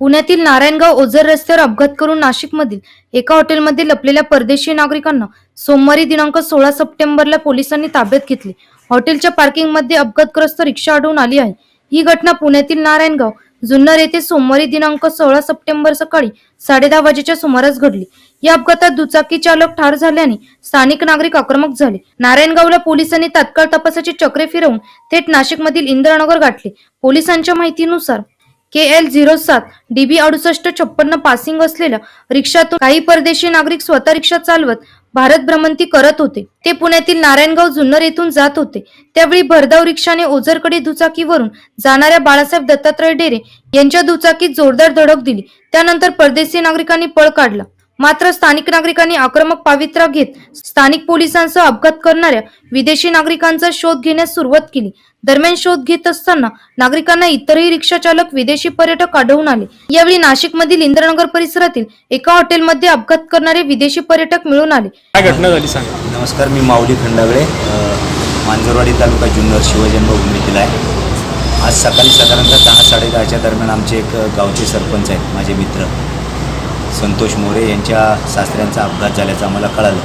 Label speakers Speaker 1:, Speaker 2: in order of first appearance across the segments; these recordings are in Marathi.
Speaker 1: पुण्यातील नारायणगाव ओझर रस्त्यावर अपघात करून नाशिकमधील एका हॉटेलमध्ये लपलेल्या परदेशी नागरिकांना सोमवारी दिनांक सोळा सप्टेंबरला पोलिसांनी ताब्यात घेतले. हॉटेलच्या पार्किंगमध्ये अपघातग्रस्त रिक्षा आढळून आली आहे. ही घटना पुण्यातील नारायणगाव जुन्नर येथे सोमवारी दिनांक सोळा सप्टेंबर सकाळी साडेदहा वाजेच्या सुमारास घडली. या अपघातात दुचाकी चालक ठार झाल्याने स्थानिक नागरिक आक्रमक झाले. नारायणगावला पोलिसांनी तात्काळ तपासाचे चक्रे फिरवून थेट नाशिकमधील इंद्रनगर गाठले. पोलिसांच्या माहितीनुसार के एल झिरो सात डीबी अडुसष्ट छप्पन्न पासिंग असलेल्या रिक्षातून काही परदेशी नागरिक स्वतः रिक्षा चालवत भारत भ्रमंती करत होते. ते पुण्यातील नारायणगाव जुन्नर येथून जात होते. त्यावेळी भरधाव रिक्षाने ओझरकडे दुचाकीवरून जाणाऱ्या बाळासाहेब दत्तात्रय डेरे यांच्या दुचाकीत जोरदार धडक दिली. त्यानंतर परदेशी नागरिकांनी पळ काढला. मात्र स्थानिक नागरिकांनी आक्रमक पावित्र्य घेत स्थानिक पोलिसांसह अपघात करणाऱ्या विदेशी नागरिकांचा शोध घेण्यास सुरुवात केली. दरम्यान शोध घेत असताना नागरिकांना इतरही रिक्षा चालक विदेशी पर्यटक आढळून आले. यावेळी नाशिकमधील इंद्रनगर परिसरातील एका हॉटेलमध्ये अपघात करणारे विदेशी पर्यटक मिळून आले.
Speaker 2: काय घटना झाली सांगा.
Speaker 3: नमस्कार मी माऊली खंडागळे अ, मांजरवाडी तालुका जुन्नर शिवजन्मभूमीतील आहे. आज सकाळी साधारणतः दहा साडेदहाच्या दरम्यान आमचे एक गावचे सरपंच आहेत माझे मित्र. संतोष मोरे यांच्या सासऱ्यांचा अपघात झाल्याचं आम्हाला कळालं.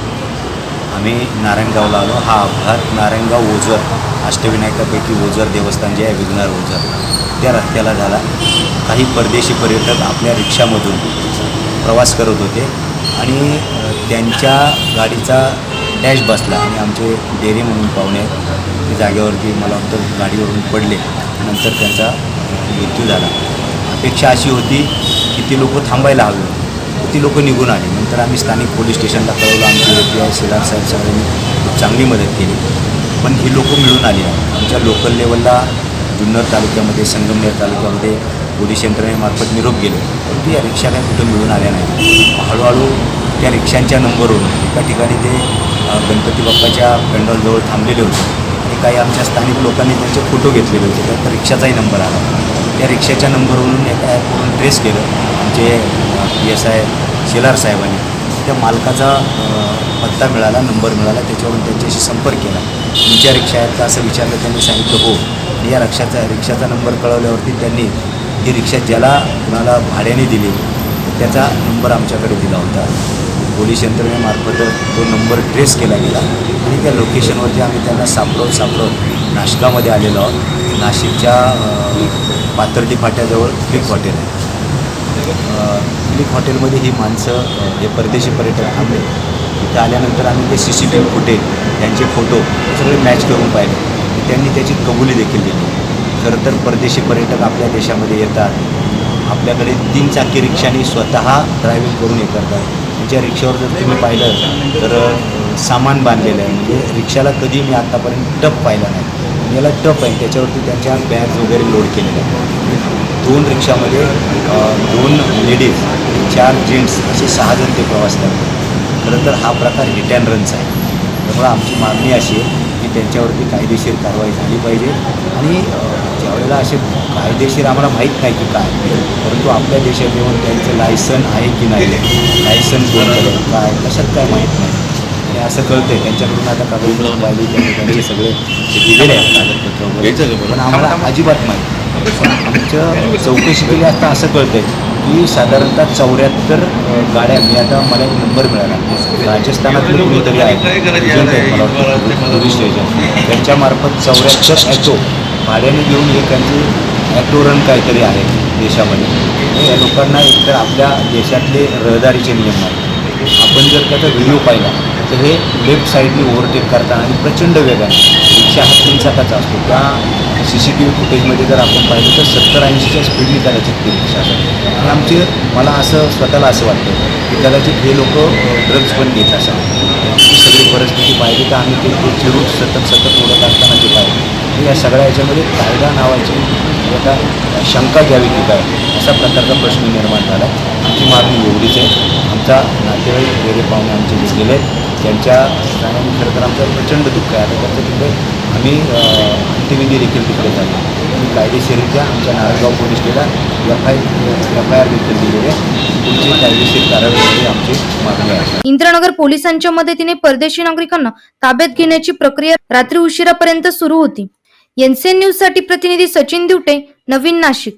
Speaker 3: आम्ही नारायणगावला आलो. हा अपघात नारायणगाव ओझर अष्टविनायकापैकी ओझर देवस्थान जे आहे विघ्नार ओझर त्या रस्त्याला झाला. काही परदेशी पर्यटक आपल्या रिक्षामधून प्रवास करत होते आणि त्यांच्या गाडीचा डॅश बसला आणि आमचे डेअरी म्हणून पाहुणे ते जागेवरती मला वाटतं गाडीवरून पडले. नंतर त्यांचा मृत्यू झाला. अपेक्षा अशी होती की ती लोक थांबायला हवी होती. ती लोक निघून आली. नंतर आम्ही स्थानिक पोलीस स्टेशनला कळवलं. आमचे ए पी आय सिलार साहेब सगळ्यांनी खूप चांगली मदत केली. पण ही लोकं मिळून आली आहेत आमच्या लोकल लेवलला जुन्नर तालुक्यामध्ये संगमनेर तालुक्यामध्ये पोलीस यंत्रणेमार्फत निरोप गेले. परंतु या रिक्षा काही कुठं मिळून आल्या नाही हळूहळू त्या रिक्षांच्या नंबरवरून एका ठिकाणी ते गणपती बाप्पाच्या पॅन्डॉलजवळ थांबलेले होते. आणि काही आमच्या स्थानिक लोकांनी त्यांचे फोटो घेतलेले होते. त्यात रिक्षाचाही नंबर आला. त्या रिक्षाच्या नंबरवरून एका ॲपवरून ट्रेस केलं. आमचे पी एस आय शेलार साहेबांनी. त्या मालकाचा पत्ता मिळाला नंबर मिळाला त्याच्यावरून त्यांच्याशी संपर्क केला. तुमच्या रिक्षा आहेत का असं विचारलं त्यांनी सांगितलं हो. आणि या रिक्षाचा रिक्षाचा नंबर कळवल्यावरती त्यांनी ही रिक्षा ज्याला कुणाला भाड्याने दिली त्याचा नंबर आमच्याकडे दिला होता. पोलीस यंत्रणेमार्फत तो नंबर ट्रेस केला गेला. आणि त्या लोकेशनवरती आम्ही त्यांना सापडत सापडत नाशकामध्ये आलेलो आहोत. नाशिकच्या पातर्डी फाट्याजवळ क्लिक हॉटेल आहे. क्लिक हॉटेलमध्ये ही माणसं जे हे परदेशी पर्यटक थांबले. तिथे आल्यानंतर आम्ही ते C C T V footage त्यांचे फोटो सगळे मॅच करून पाहिले. त्यांनी त्याची कबुली देखील दिली. खरं तर परदेशी पर्यटक आपल्या देशामध्ये येतात. आपल्याकडे तीन चाकी रिक्षाने स्वतः ड्रायव्हिंग करून हे करतात. त्यांच्या रिक्षावर जर तुम्ही पाहिलं तर सामान बांधलेलं आहे. म्हणजे रिक्षाला कधी मी आत्तापर्यंत टप पाहिला नाही. याला टप आहे. त्याच्यावरती त्यांच्या बॅग्स वगैरे लोड केलेल्या आहेत. दोन रिक्षामध्ये दोन लेडीज चार जेंट्स असे सहा जण ते प्रवास करतात. खरं तर हा प्रकार हिट अँड रनचा आहे. त्यामुळं आमची मागणी अशी आहे की त्यांच्यावरती कायदेशीर कारवाई झाली पाहिजे. आणि ज्यावेळेला असे कायदेशीर आम्हाला माहीत नाही की काय परंतु आपल्या देशात येऊन त्यांचं लायसन आहे की नाही लायसन कोणतं काय कशात काय माहीत नाही. असं कळतंय. त्यांच्याकडून आता कागदपत्र पाहिली त्यांचे सगळे दिलेले आहेत कागदपत्र वगैरे. पण आम्हाला अजिबात माहीत नाही. आमच्या चौकशी केली असता असं कळतंय की साधारणतः चौऱ्याहत्तर गाड्या मी आता मला एक नंबर मिळाला. राजस्थानातले कोणीतरी आहेत पोलीस स्टेशन. त्यांच्यामार्फत चौऱ्याहत्तर ॲटो भाड्याने घेऊन एखादी ॲटो रन काहीतरी आहे देशामध्ये. या लोकांना एकतर आपल्या देशातले रहदारीचे नियम नाही आपण जर त्याचा व्हिडिओ पाहिला तर हे लेफ्ट साईडने ओव्हरटेक करताना आणि प्रचंड वेगाने एकशे हा तीन चाकाचा असतो. त्या सी सी टी व्ही फुटेजमध्ये जर आपण पाहिलं तर सत्तर ऐंशीच्या स्पीडने कदाचित ती रिक्षा आणि आमचे मला असं स्वतःला असं वाटतं की कदाचित हे लोक ड्रग्ज पण घेत असतात ही सगळी परिस्थिती पाहिली तर आम्ही ते चिरून सतत सतत ओढत असताना ते पाहिजे या सगळ्या याच्यामध्ये कायदा नावाची आता शंका घ्यावी की काय असा प्रकारचा प्रश्न निर्माण झाला. आमची आमचा नातेवाईक वगैरे पाहुणे आमचे घेतलेले त्यांच्या स्थानाने खरं तर आमचं प्रचंड दुःख आहे. आता त्यांचं तिकडे आम्ही अं, अंत्यविधी देखील तिकडे झाली. आम्ही कायदेशीररित्या आमच्या Narayangaon police Stella F I F I R देखील दिलेली आहे. पुढची कायदेशीर कारवाई आमची मागणी आहे.
Speaker 1: इंद्रनगर पोलिसांच्या मदतीने परदेशी नागरिकांना ताब्यात घेण्याची प्रक्रिया रात्री उशिरापर्यंत सुरू होती. एनसीएन न्यूजसाठी प्रतिनिधी सचिन दिवटे नवीन नाशिक.